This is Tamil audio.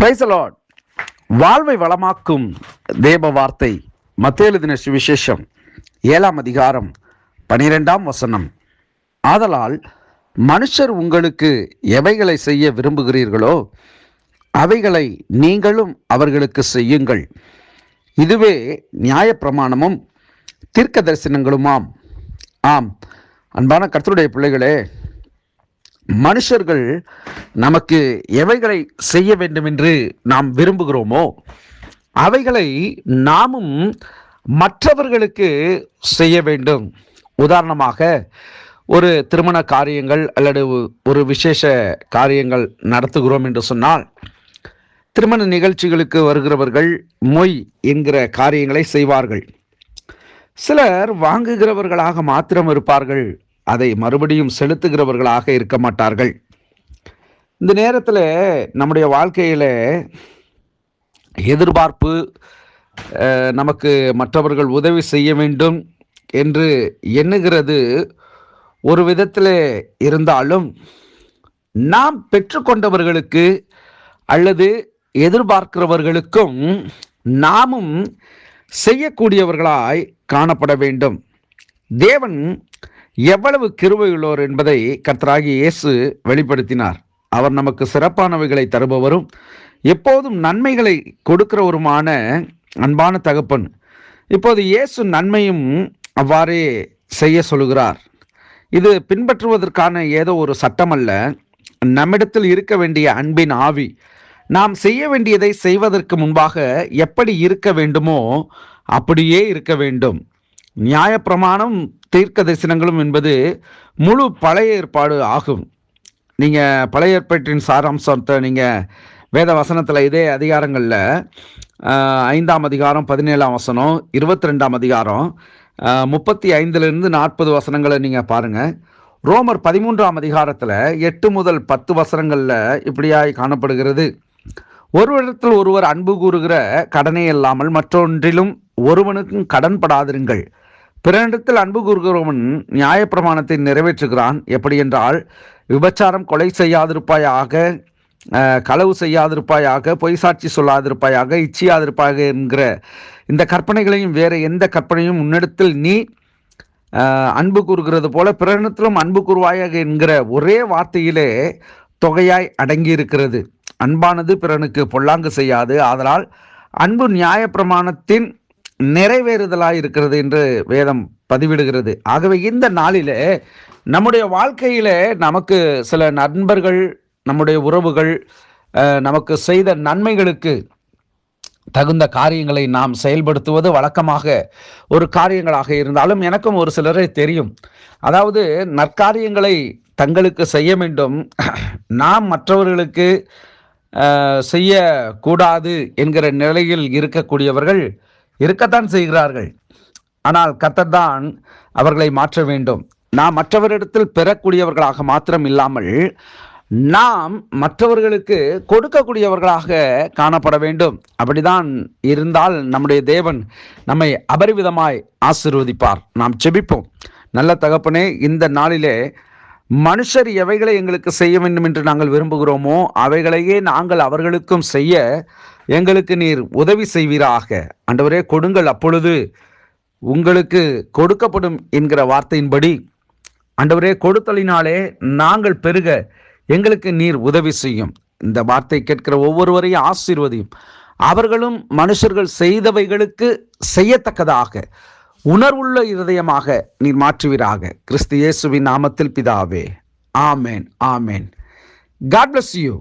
பிரைஸ் வாழ்வை வளமாக்கும் தேவ வார்த்தை மத்தேலு தின சுவிசேஷம் ஏழாம் அதிகாரம் பனிரெண்டாம் வசனம். ஆதலால் மனுஷர் உங்களுக்கு எவைகளை செய்ய விரும்புகிறீர்களோ அவைகளை நீங்களும் அவர்களுக்கு செய்யுங்கள். இதுவே நியாயப்பிரமாணமும் தீர்க்க தரிசனங்களுமாம் ஆம். அன்பான கர்த்தருடைய பிள்ளைகளே மனுஷர்கள் நமக்கு எவைகளை செய்ய வேண்டும் என்று நாம் விரும்புகிறோமோ அவைகளை நாமும் மற்றவர்களுக்கு செய்ய வேண்டும். உதாரணமாக ஒரு திருமண காரியங்கள் அல்லது ஒரு விசேஷ காரியங்கள் நடத்துகிறோம் என்று சொன்னால் திருமண நிகழ்ச்சிகளுக்கு வருகிறவர்கள் மொய் என்கிற காரியங்களை செய்வார்கள். சிலர் வாங்குகிறவர்களாக மாத்திரம் இருப்பார்கள். அதை மறுபடியும் செலுத்துகிறவர்களாக இருக்க மாட்டார்கள். இந்த நேரத்தில் நம்முடைய வாழ்க்கையில் எதிர்பார்ப்பு நமக்கு மற்றவர்கள் உதவி செய்ய வேண்டும் என்று எண்ணுகிறது ஒரு விதத்தில் இருந்தாலும் நாம் பெற்றுக்கொண்டவர்களுக்கு அல்லது எதிர்பார்க்கிறவர்களுக்கும் நாமும் செய்யக்கூடியவர்களாய் காணப்பட வேண்டும். தேவன் எவ்வளவு கிருபையுள்ளோர் என்பதை கர்த்தராகி இயேசு வெளிப்படுத்தினார். அவர் நமக்கு சிறப்பானவைகளை தருபவரும் எப்போதும் நன்மைகளை கொடுக்கிறவருமான அன்பான தகப்பன். இப்போது இயேசு நன்மையும் அவ்வாறே செய்ய சொல்கிறார் இது பின்பற்றுவதற்கான ஏதோ ஒரு சட்டம் அல்ல நம்மிடத்தில் இருக்க வேண்டிய அன்பின் ஆவி. நாம் செய்ய வேண்டியதை செய்வதற்கு முன்பாக எப்படி இருக்க வேண்டுமோ அப்படியே இருக்க வேண்டும். நியாயப்பிரமாணம் தீர்க்க தரிசனங்களும் என்பது முழு பழைய ஏற்பாடு ஆகும். நீங்கள் பழைய ஏற்பாட்டின் சாராம்சத்தை நீங்கள் வேத வசனத்தில் இதே அதிகாரங்களில் ஐந்தாம் அதிகாரம் பதினேழாம் வசனம் இருபத்தி ரெண்டாம் அதிகாரம் முப்பத்தி ஐந்துலேருந்து நாற்பது வசனங்களை நீங்கள் பாருங்கள் ரோமர் பதிமூன்றாம் அதிகாரத்தில் எட்டு முதல் பத்து வசனங்களில் இப்படியாய் காணப்படுகிறது. ஒருவரிடத்தில் ஒருவர் அன்பு கூறுகிற கடனே இல்லாமல் மற்றொன்றிலும் ஒருவனுக்கும் கடன்படாதிருங்கள் பிறனிடத்தில் அன்பு கூறுகிறவன் நியாயப்பிரமாணத்தை நிறைவேற்றுகிறான். எப்படி என்றால் விபச்சாரம் கொலை செய்யாதிருப்பாயாக களவு செய்யாதிருப்பாயாக பொய் சாட்சி சொல்லாதிருப்பாயாக இச்சியாதிருப்பாயாக என்கிற இந்த கற்பனைகளையும் வேறு எந்த கற்பனையும் உன்னிடத்தில் நீ அன்பு கூறுகிறது போல பிறனிடத்திலும் அன்பு கூறுவாயாக என்கிற ஒரே வார்த்தையிலே தொகையாய் அடங்கி இருக்கிறது அன்பானது பிறனுக்கு பொல்லாங்கு செய்யாது. ஆதலால் அன்பு நியாயப்பிரமாணத்தின் நிறைவேறுதலாக இருக்கிறது என்று வேதம் பதிவிடுகிறது. ஆகவே இந்த நாளிலே நம்முடைய வாழ்க்கையிலே நமக்கு சில நண்பர்கள் நம்முடைய உறவுகள் நமக்கு செய்த நன்மைகளுக்கு தகுந்த காரியங்களை நாம் செயல்படுத்துவது வழக்கமாக ஒரு காரியங்களாக இருந்தாலும் எனக்கும் ஒரு சிலரை தெரியும். அதாவது நற்காரியங்களை தங்களுக்கு செய்ய வேண்டும். நாம் மற்றவர்களுக்கு செய்யக்கூடாது என்கிற நிலையில் இருக்கக்கூடியவர்கள் இருக்கத்தான் செய்கிறார்கள். ஆனால் கத்தர்தான் அவர்களை மாற்ற வேண்டும். நாம் மற்றவரிடத்தில் பெறக்கூடியவர்களாக மாத்திரம் இல்லாமல் நாம் மற்றவர்களுக்கு கொடுக்கக்கூடியவர்களாக காணப்பட வேண்டும். அப்படிதான் இருந்தால் நம்முடைய தேவன் நம்மை அபரிவிதமாய் ஆசிர்வதிப்பார். நாம் செபிப்போம் நல்ல தகப்பனே இந்த நாளிலே மனுஷர் எவைகளை எங்களுக்கு செய்ய வேண்டும் என்று நாங்கள் விரும்புகிறோமோ அவைகளையே நாங்கள் அவர்களுக்கும் செய்ய எங்களுக்கு நீர் உதவி செய்வீராக. ஆண்டவரே கொடுங்கள் அப்பொழுது உங்களுக்கு கொடுக்கப்படும் என்கிற வார்த்தையின்படி ஆண்டவரே கொடுத்தலினாலே நாங்கள் பெருக எங்களுக்கு நீர் உதவி செய்யும். இந்த வார்த்தை கேட்கிற ஒவ்வொருவரையும் ஆசீர்வதியும். அவர்களும் மனுஷர்கள் செய்தவைகளுக்கு செய்யத்தக்கதாக உணர்வுள்ள இருதயமாக நீர் மாற்றுவீராக. கிறிஸ்து இயேசுவின் நாமத்தில் பிதாவே. ஆமேன் ஆமேன். God bless you